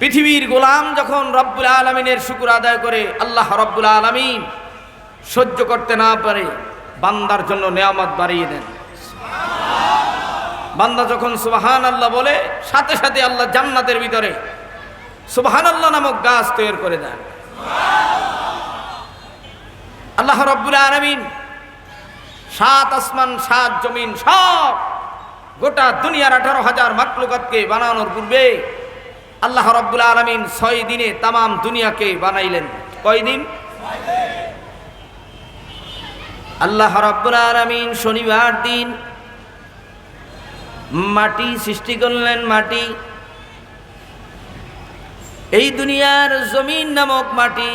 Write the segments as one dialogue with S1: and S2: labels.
S1: পৃথিবীর গোলাম যখন রব্বুল আলমিনের শুকুর আদায় করে, আল্লাহ রব্বুল আলমিন সহ্য করতে না পারে, বান্দার জন্য নেয়ামত বাড়িয়ে দেন। বান্দা যখন সুবাহান আল্লাহ বলে, সাথে সাথে আল্লাহ জান্নাতের ভিতরে সুবাহান আল্লাহ নামক গাছ তৈরি করে দেন। আল্লাহ রব্বুল আলমিন সাত আসমান, সাত জমিন সব গোটা দুনিয়ার আঠারো হাজার মাকলুকাতকে বানানোর পূর্বে আল্লাহ রব্বুল আলমিন ছয় দিনে তামাম দুনিয়াকে বানাইলেন। কয় দিন? আল্লাহ রব্বুল আলমিন শনিবার দিন মাটি সৃষ্টি করলেন মাটি। এই দুনিয়ার জমিন নামক মাটি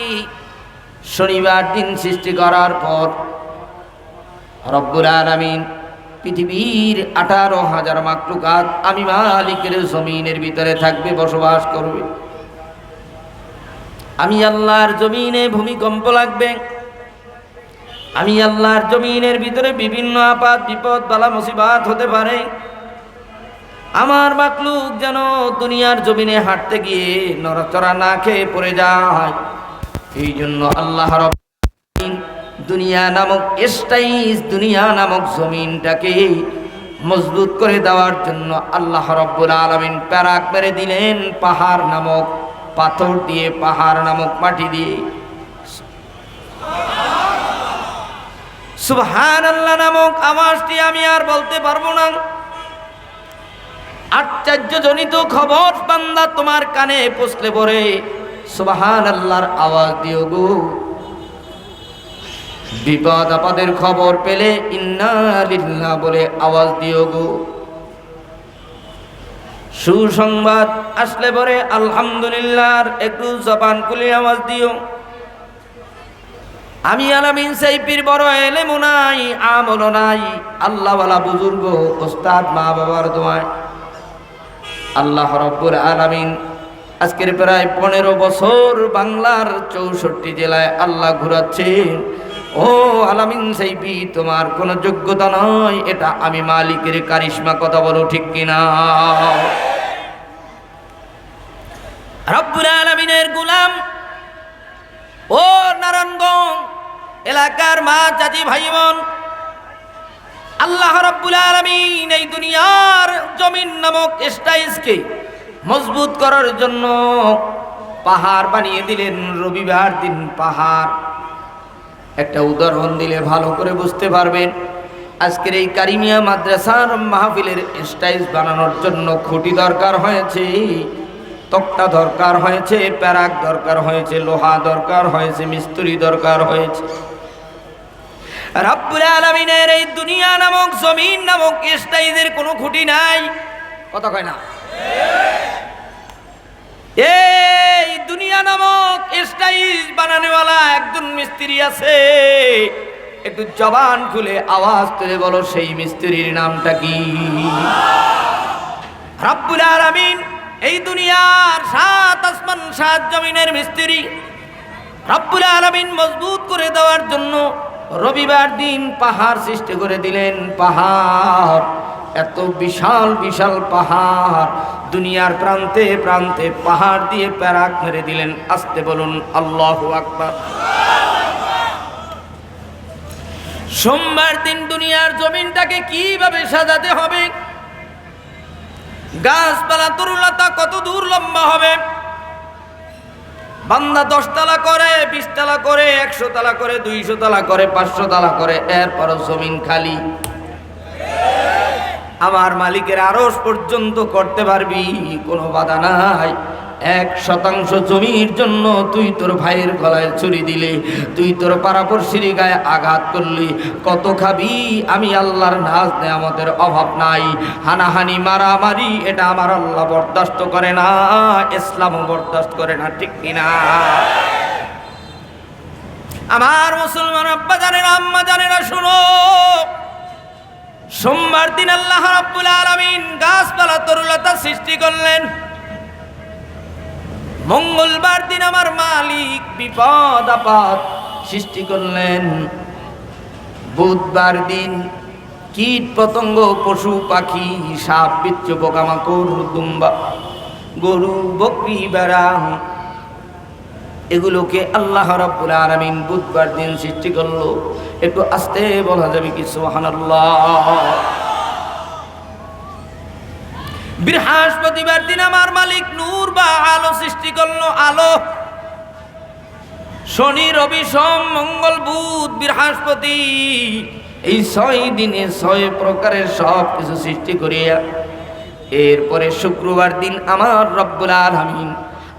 S1: শনিবার দিন সৃষ্টি করার পর রব্বুল আলমিন পৃথিবীর আঠারো হাজার মাকলুকাত আমি মালিকের জমিনের ভিতরে থাকবে, বসবাস করবে। আমি আল্লাহর জমিনে ভূমিকম্প লাগবে। আমি আল্লাহর জমিনের ভিতরে বিভিন্ন আপাত বিপদ, বালা মুসিবাত হতে পারে। আমার মাকলুক যেন দুনিয়ার জমিনে হাঁটতে গিয়ে নড়াচড়া না খেয়ে পড়ে যায়। এই জন্য আল্লাহ রব দুনিয়া নামক এস্টাইজ দুনিয়া নামক জমিনটাকে মজবুত করে দেওয়ার জন্য আল্লাহ রব্বুল আলমিন প্যারাক মেরে দিলেন পাহাড় নামক পাথর দিয়ে, পাহাড় নামক মাটি দিয়ে। সুবহান আল্লাহ নামক আওয়াজটি আমি আর বলতে পারব না। আশ্চর্যজনিত খবর বান্দা তোমার কানে পৌঁছলে পরে সুবহান আল্লাহর আওয়াজ দিও গো। বিপদ আপাদের খবর পেলে ইন্না বলে আওয়াজ দিও গো। সুসংবাদ আসলে পরে আলহামদুলিল্লাহর একটু জবান খুলে আওয়াজ দিও। আমি আলামিন সাইপির বড় এলে নাই আমল নাই। আল্লাহওয়ালা বুজুর্গ, ওস্তাদ মা বাবার দোয়ায়। আল্লাহ রব্বুর আলামিন আজকের প্রায় পনেরো বছর বাংলার চৌষট্টি জেলায় আল্লাহ ঘুরাচ্ছেন। ও আলামিন সাইবি তোমার কোনো যোগ্যতা নয় এটা আমি মালিকের কারিশমা কথা বলো ঠিক কিনা? রব্বুল আলামিনের গুলাম, ও নারায়ণগঞ্জ এলাকার মা চাচি ভাই বোন আল্লাহ রব্বুল আলামিন এই দুনিয়ার জমিন নামক স্টাইসকে মজবুত করার জন্য পাহাড় বানিয়ে দিলেন রবিবার দিন পাহাড়। একটা উদাহরণ দিলে ভালো করে বুঝতে পারবেন। আজকের এই কারিমিয়া মাদ্রাসার মাহফিলের স্টাইস বানানোর জন্য খুঁটি দরকার হয়েছে, তক্তা দরকার হয়েছে, প্যারাক দরকার হয়েছে, লোহা দরকার হয়েছে, মিস্ত্রি দরকার হয়েছে। রাব্বুল আলামিনের এই দুনিয়া নামক, জমিন নামক স্টাইজের কোনো খুঁটি নাই। কথা কয় না। এই দুনিয়া নামক স্টাইজ বানানোওয়ালা একজন মিস্ত্রি আছে। একটু জবান খুলে আওয়াজ তুলে বলো, সেই মিস্ত্রির নামটা কি? রাব্বুল আলামিন, এই দুনিয়ার সাত আসমান, সাত জমিনের মিস্ত্রি রব্বুল আলামিন মজবুত করে দেওয়ার জন্য রবিবার দিন পাহাড় সৃষ্টি করে দিলেন। পাহাড় এত বিশাল বিশাল পাহাড়। দুনিয়ার প্রান্তে প্রান্তে পাহাড় দিয়ে প্যারাক মেরে দিলেন। আসতে বলুন, আল্লাহ আকবার। সোমবার দিন দুনিয়ার জমিনটাকে কীভাবে সাজাতে হবে? গাছপালা তরুলতা কত দূর লম্বা হবে? বান্দা দশ তালা করে বিশ তালা করে একশো তালা করে দুইশো তালা করে পাঁচশো তালা করে এরপর জমিন খালি। আমার মালিকের আরস পর্যন্ত করতে পারবি, কোনো বাধা নাই। এক শতাংশ জমির জন্য তুই তোর ভাইয়ের গলায় ছুরি দিলে, তুই তোর পারাপড়শির গায়ে আঘাত করলি। কত খাবি, আমি আল্লাহর নাজ আমাদের অভাব নাই। হানাহানি, মারামারি, এটা আমার আল্লাহ বরদাস্ত করে না, ইসলামও বরদাস্ত করে না, ঠিক কিনা আমার মুসলমান আব্বা জানেন, আম্মা জানেনা শুনো। সোমবার দিন আল্লাহ রাব্বুল আলামিন গাছপালা তরুলতা সৃষ্টি করলেন। মঙ্গলবার দিন আমার মালিক বিপদ আপদ সৃষ্টি করলেন। বুধবার দিন কীট পতঙ্গ, পশু, পাখি, সাপ বিচ্ছু পোকামাকড়, দুম্বা, গরু, বকরি বেড়া এগুলোকে আল্লাহ রাব্বুল আলামিন বুধবার দিন সৃষ্টি করল। একটু আস্তে বলা যাবে কি? সুবহানাল্লাহ। বৃহস্পতিবার দিন আমার মালিক নূর বা আলো সৃষ্টি করল। আলো। শনি, রবি, সোম, মঙ্গল, বুধ, বৃহস্পতি। এই ছয় দিনে ছয় প্রকারের সব কিছু সৃষ্টি করিয়া, এরপরে শুক্রবার দিন আমার রব্বুল আলামিন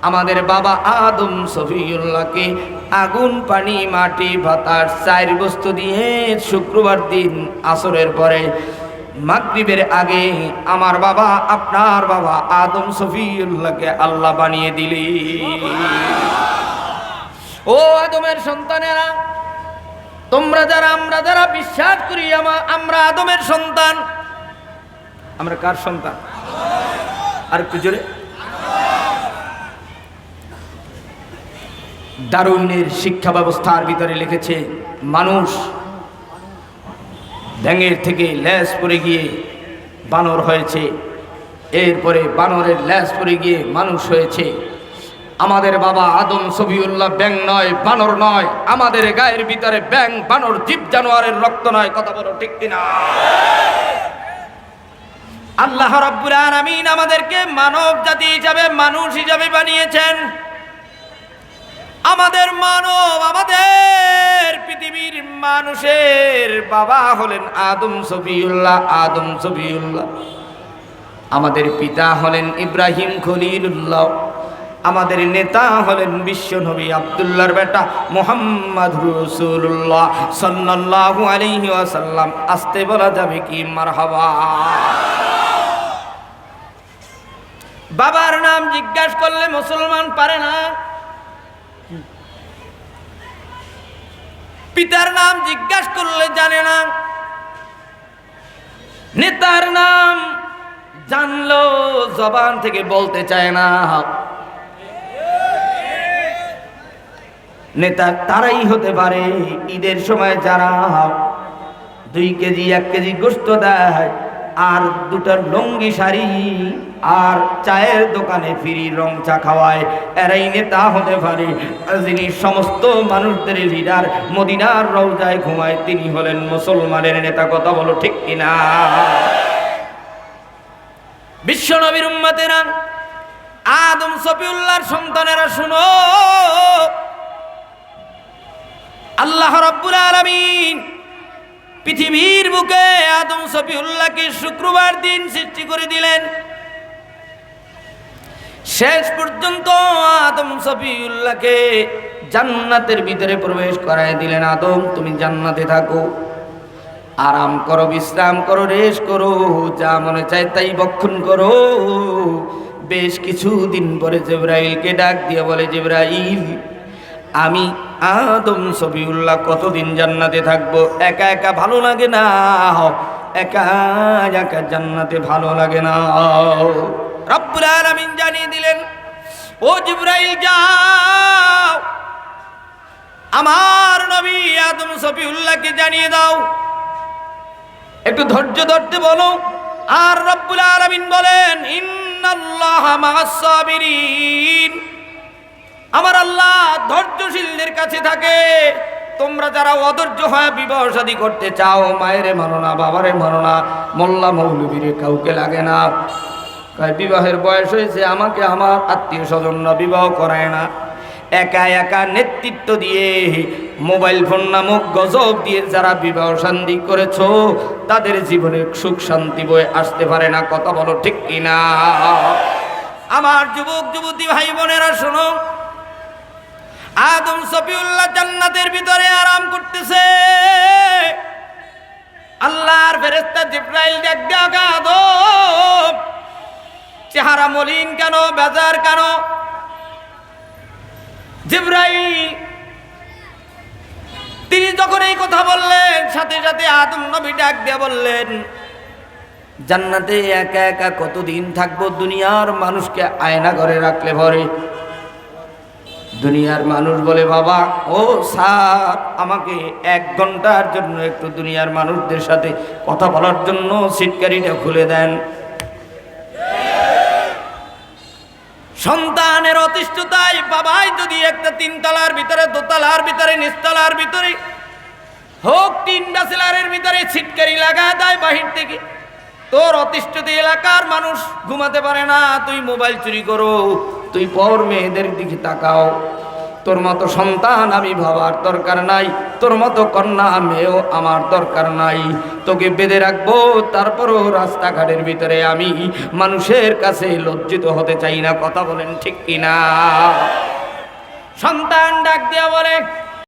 S1: আমাদের বাবা আদম সফিউল্লাহকে আগুন, পানি, মাটি, বাতাস চার বস্তু দিয়ে শুক্রবার দিন আসরের পরে মাগরিবের আগে আমার বাবা, আপনার বাবা আদম সফিউল্লাহকে আল্লাহ বানিয়ে দিলি। ও আদমের সন্তানেরা, তোমরা যারা, আমরা যারা বিশ্বাস করি, আমা- আমরা আদমের সন্তান। আমরা কার সন্তান? আর একটু জোরে। দারুণের শিক্ষা ব্যবস্থার ভিতরে লিখেছে, মানুষ ব্যাঙের থেকে ল্যাস পরে গিয়ে বানর হয়েছে। এরপরে বানরের ল্যাস পরে গিয়ে মানুষ হয়েছে। আমাদের বাবা আদম সবিউল্লাহ ব্যাং নয়, বানর নয়। আমাদের গায়ের ভিতরে ব্যাং বানর, জীব, জানোয়ারের রক্ত নয়। কথা বলো ঠিক কিনা? আল্লাহ রাব্বুল আলামিন আমাদেরকে মানব জাতি হিসাবে মানুষ হিসাবে বানিয়েছেন। আমাদের মানব, আমাদের পৃথিবীর মানুষের বাবা হলেন আদম সফিউল্লাহ আদম সফিউল্লাহ। আমাদের পিতা হলেন ইব্রাহিম খলিলুল্লাহ। আমাদের নেতা হলেন বিশ্বনবী আব্দুল্লাহর বেটা মোহাম্মদ রসুল্লাহ সাল্লাল্লাহু আলাইহি ওয়াসাল্লাম। আসতে বলা যাবে কি? মারহাবা। বাবার নাম জিজ্ঞাসা করলে মুসলমান পারে না। পিতার নাম জিজ্ঞাসা করলে জানে না। নেতার নাম জানলো, জবান থেকে বলতে চায় না। নেতা তারাই হতে পারে ঈদের সময় যারা দুই কেজি, এক কেজি গোস্ত দেয়। আর দুটো লঙ্গি শাড়ি আর চায়ের দোকানে ফিরি রং চা খাওয়ায়। এরাই নেতা হতে পারে। যিনি সমস্ত মানুষদের লিডার মদিনার রওজায় ঘুমায়, তিনি হলেন মুসলমানের নেতা। কথা বলো ঠিক কিনা বিশ্ব নবীর উম্মাতেরা আদম সফিউল্লাহর সন্তানেরা শুনো। আল্লাহ রব্বুল আলামিন পৃথিবীর বুকে আদম সফিউল্লাহকে শুক্রবার দিন সৃষ্টি করে দিলেন। শেষ পর্যন্ত আদম সফিউল্লাহকে জান্নাতের ভিতরে প্রবেশ করায় দিলেন আদম, তুমি জান্নাতে থাকো। আরাম করো, বিশ্রাম করো, রেশ করো, যা মনে চায় তাই বক্ষণ করো। বেশ কিছুদিন পরে জেব্রাইলকে ডাক দিয়ে বলে, জেব্রাইল, আমি আদম সবিউল্লাহ কতদিন জান্নাতে থাকব? একা একা ভালো লাগে না। একা একা জান্নাতে ভালো লাগে না। রব্বুল আলামিন জানিয়ে দিলেন, ও জিব্রাইল, যাও। আমার নবী আদম সফিউল্লাহকে জানিয়ে দাও। একটু ধৈর্য ধরতে বলো। আর রব্বুল আলামিন বলেন, ইন্নাল্লাহা মা'আস সাবিরিন আমার আল্লাহ ধৈর্যশীলদের কাছে থাকে। তোমরা যারা অধৈর্য হয় বিবাহ করতে চাও, মায়েরে মানো না, বাবারে মানো না, মোল্লা মৌলবীরে কাউকে লাগে না। বিবাহের বয়স হয়েছে, আমাকে আমার আত্মীয় স্বজনরা বিবাহ করায় না। একা একা নেতৃত্ব দিয়ে মোবাইল ফোন নামক গজব দিয়ে যারা বিবাহ শান্তি করেছ, তাদের জীবনে সুখ শান্তি বয়ে আসতে পারে না, কথা বলো ঠিক কিনা? আমার যুবক যুবতী ভাই বোনেরা শোনো আদম সফিউল্লাহ জান্নাতের ভিতরে আরাম করতেছে। আল্লাহর ফেরেস্তা জিব্রাইল ডাক আদম। চেহারা মলিন কেন, বেজার কেন? জিব্রাইল, তিনি যখন এই কথা বললেন, সাথে সাথে আদম নবী ডাক দিয়ে বললেন, জান্নাতে একা একা কতদিন থাকব? দুনিয়ার মানুষকে আয়না ঘরে রাখলে ভরে দুনিয়ার মানুষ বলে, বাবা, ও স্যার, আমাকে এক ঘণ্টার জন্য একটু দুনিয়ার মানুষদের সাথে কথা বলার জন্য সিটকারিটা খুলে দেন। সন্তানের অতিষ্ঠতায় বাবাই যদি একটা তিনতলার ভিতরে, দোতলার ভিতরে, নিচতলার ভিতরে, হোক তিন ব্যাচেলারের ভিতরে ছিটকারি লাগা দেয় বাহির থেকে, তোর অতিষ্ঠিত এলাকার মানুষ ঘুমাতে পারে না, তুই মোবাইল চুরি করো। তুই পর মেয়েদের দিকে তাকাও। তোর মতো সন্তান আমি ভাবার দরকার নাই, তোর মতো কন্যা মেয়েও আমার দরকার নাই। তোকে বেঁধে রাখব, তারপরও রাস্তাঘাটের ভিতরে আমি মানুষের কাছে লজ্জিত হতে চাই না, কথা বলেন ঠিক কিনা? সন্তান ডাক দিয়া বলে